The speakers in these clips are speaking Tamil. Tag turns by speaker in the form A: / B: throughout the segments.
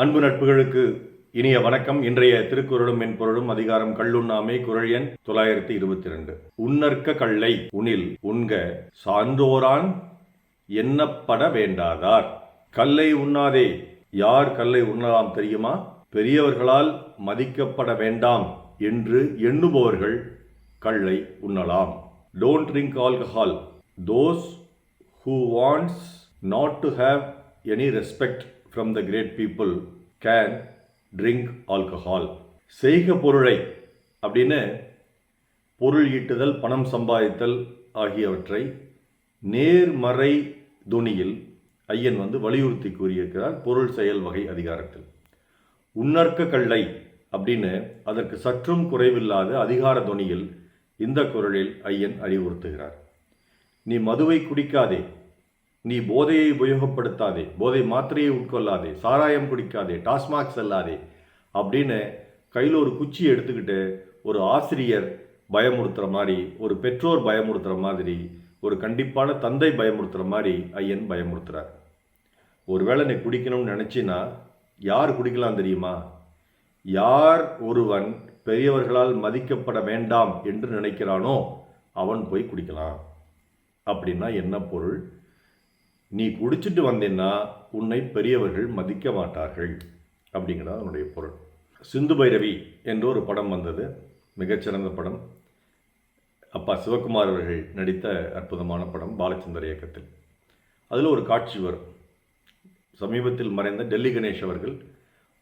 A: அன்பு நட்புகளுக்கு இனிய வணக்கம். இன்றைய திருக்குறளும் மென்பொருளும் அதிகாரம் கல்லுண்ணாமை குரல் எண் தொள்ளாயிரத்தி இருபத்தி ரெண்டு உன்னற்க கல்லை உனில் உண்க சான்றோரான் எண்ணப்பட வேண்டாதார். கல்லை உண்ணாதே. யார் கல்லை உண்ணலாம் தெரியுமா? பெரியவர்களால் மதிக்கப்பட வேண்டாம் என்று எண்ணுபவர்கள் கல்லை உண்ணலாம். Don't drink alcohol those who wants not to have any respect from the great people can drink alcohol செய்க பொருளை அப்படின்னு பொருள் ஈட்டுதல் பணம் சம்பாதித்தல் ஆகியவற்றை நேர்மறை துணியில் ஐயன் வந்து வலியுறுத்தி கூறியிருக்கிறார் பொருள் செயல் வகை அதிகாரத்தில். உன்னற்க கல்லை அப்படின்னு அதற்கு சற்றும் குறைவில்லாத அதிகார துணியில் இந்த குரலில் ஐயன் அறிவுறுத்துகிறார். நீ மதுவை குடிக்காதே நீ போதையை உபயோகப்படுத்தாதே போதை மாத்திரையை உட்கொள்ளாதே சாராயம் குடிக்காதே டாஸ்மாக் செல்லாதே அப்படின்னு கையில் ஒரு குச்சி எடுத்துக்கிட்டு ஒரு ஆசிரியர் பயமுறுத்துகிற மாதிரி ஒரு பெற்றோர் பயமுறுத்துகிற மாதிரி ஒரு கண்டிப்பான தந்தை பயமுறுத்துகிற மாதிரி ஐயன் பயமுறுத்துகிறார் ஒருவேளை நீ குடிக்கணும்னு நினச்சின்னா யார் குடிக்கலாம் தெரியுமா? யார் ஒருவன் பெரியவர்களால் மதிக்கப்பட வேண்டாம் என்று நினைக்கிறானோ அவன் போய் குடிக்கலாம். அப்படின்னா என்ன பொருள்? நீ குடிச்சிட்டு வந்தேன்னா உன்னை பெரியவர்கள் மதிக்க மாட்டார்கள். அப்படிங்கிறது அதனுடைய பொருள். சிந்து பைரவி என்ற ஒரு படம் வந்தது. மிகச்சிறந்த படம். அப்பா சிவகுமார் அவர்கள் நடித்த அற்புதமான படம் பாலச்சந்தர் இயக்கத்தில். அதில் ஒரு காட்சி வரும். சமீபத்தில் மறைந்த டெல்லி கணேஷ் அவர்கள்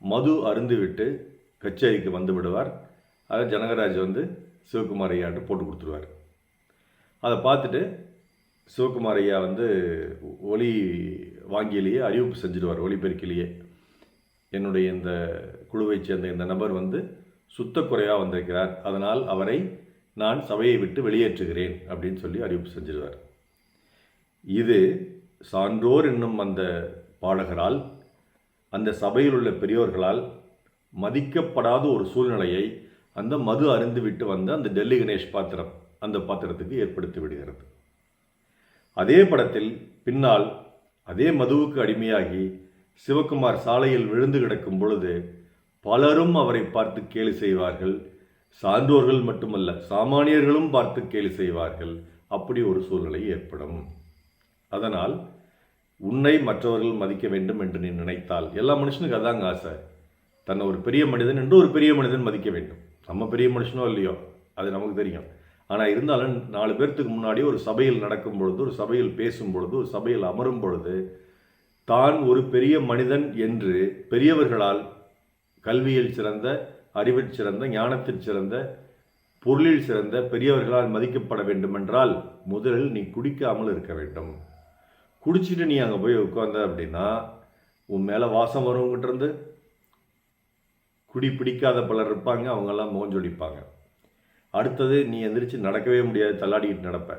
A: மது அருந்துவிட்டு கச்சேரிக்கு வந்து விடுவார். அதை ஜனகராஜ் வந்து சிவகுமார் ஐயாட்டு போட்டு கொடுத்துருவார். அதை பார்த்துட்டு சிவகுமார் ஐயா வந்து ஒலி வாங்கியிலேயே அறிவிப்பு செஞ்சிடுவார் ஒலிபெருக்கிலேயே என்னுடைய இந்த குழுவைச் சேர்ந்த இந்த நபர் வந்து சுத்தக்குறையாக வந்திருக்கிறார். அதனால் அவரை நான் சபையை விட்டு வெளியேற்றுகிறேன் அப்படின்னு சொல்லி அறிவிப்பு செஞ்சிடுவார். இது சான்றோர் என்னும் அந்த பாடகரால் அந்த சபையில் உள்ள பெரியோர்களால் மதிக்கப்படாத ஒரு சூழ்நிலையை அந்த மது அருந்துவிட்டு வந்த அந்த டெல்லி கணேஷ் பாத்திரம் அந்த பாத்திரத்துக்கு ஏற்படுத்தி விடுகிறது. அதே படத்தில் பின்னால் அதே மதுவுக்கு அடிமையாகி சிவகுமார் சாலையில் விழுந்து கிடக்கும் பொழுது பலரும் அவரை பார்த்து கேலி செய்வார்கள். சான்றோர்கள் மட்டுமல்ல சாமானியர்களும் பார்த்து கேலி செய்வார்கள். அப்படி ஒரு சூழ்நிலை ஏற்படும். அதனால் உன்னை மற்றவர்கள் மதிக்க வேண்டும் என்று நீ நினைத்தால் எல்லா மனுஷனுக்கு அதாங்க ஆசை. தன்னை ஒரு பெரிய மனிதன் என்று ஒரு பெரிய மனிதன் மதிக்க வேண்டும். நம்ம பெரிய மனுஷனோ இல்லையோ? அது நமக்கு தெரியும். ஆனால் இருந்தாலும் நாலு பேர்த்துக்கு முன்னாடி ஒரு சபையில் நடக்கும் பொழுது ஒரு சபையில் பேசும் பொழுது ஒரு சபையில் அமரும் பொழுது தான் ஒரு பெரிய மனிதன் என்று பெரியவர்களால் கல்வியில் சிறந்த அறிவில் சிறந்த ஞானத்தில் சிறந்த பொருளில் சிறந்த பெரியவர்களால் மதிக்கப்பட வேண்டுமென்றால் முதலில் நீ குடிக்காமல் இருக்க வேண்டும். குடிச்சிட்டு நீ அங்கே போய் உட்கார்ந்த அப்படின்னா உன் மேலே வாசம் வருவங்கிட்டிருந்து குடி பிடிக்காத பலர் இருப்பாங்க அவங்கெல்லாம் முகஞ்சொலிப்பாங்க அடுத்தது நீ எந்திரிச்சு நடக்கவே முடியாது தள்ளாடிக்கிட்டு நடப்ப.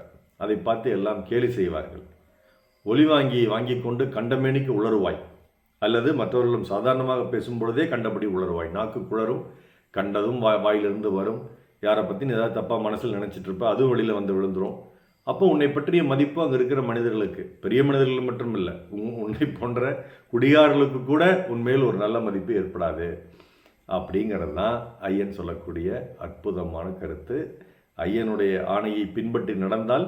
A: அதை பார்த்து எல்லாம் கேலி செய்வார்கள். ஒளி வாங்கி வாங்கி கொண்டு கண்டமேனிக்கு உளருவாய் அல்லது மற்றவர்களும் சாதாரணமாக பேசும் பொழுதே கண்டபடி உளருவாய் நாக்கு குளரும் கண்டதும் வா வாயிலிருந்து வரும். யாரை பற்றி ஏதாவது தப்பாக மனசில் நினச்சிட்டு இருப்ப அதுவும் வெளியில் வந்து விழுந்துரும். அப்போ உன்னை பற்றிய மதிப்பு அங்கே இருக்கிற மனிதர்களுக்கு பெரிய மனிதர்கள் மட்டும் இல்லை உன் உன்னை போன்ற குடிகாரர்களுக்கு கூட உன்மேல் ஒரு நல்ல மதிப்பு ஏற்படாது. அப்படிங்கிறது தான் ஐயன் சொல்லக்கூடிய அற்புதமான கருத்து. ஐயனுடைய ஆணையை பின்பற்றி நடந்தால்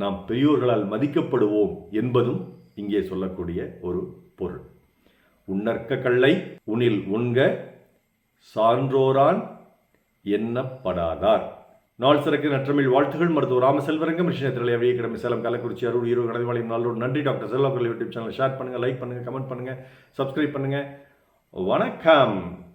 A: நாம் பெரியோர்களால் மதிக்கப்படுவோம் என்பதும் இங்கே சொல்லக்கூடிய ஒரு பொருள். உன்னற்க கல்லை உனில் உண்க சான்றோரான் எண்ணப்படாதார். நாள் சிறக்கு நற்றமிழ் வாழ்த்துகள். மருத்துவர் ராமசெல்வரங்கம் விஷயத்தில் அவைய கிடமை சேலம் கள்ளக்குறிச்சி அருள் ஈரோடு கடைவாளையம் நாளோடு நன்றி. டாக்டர் செல்வாக்கள் யூடியூப் சேனல் ஷேர் பண்ணுங்கள் லைக் பண்ணுங்கள் கமெண்ட் பண்ணுங்கள் சப்ஸ்கிரைப் பண்ணுங்கள் வணக்கம்.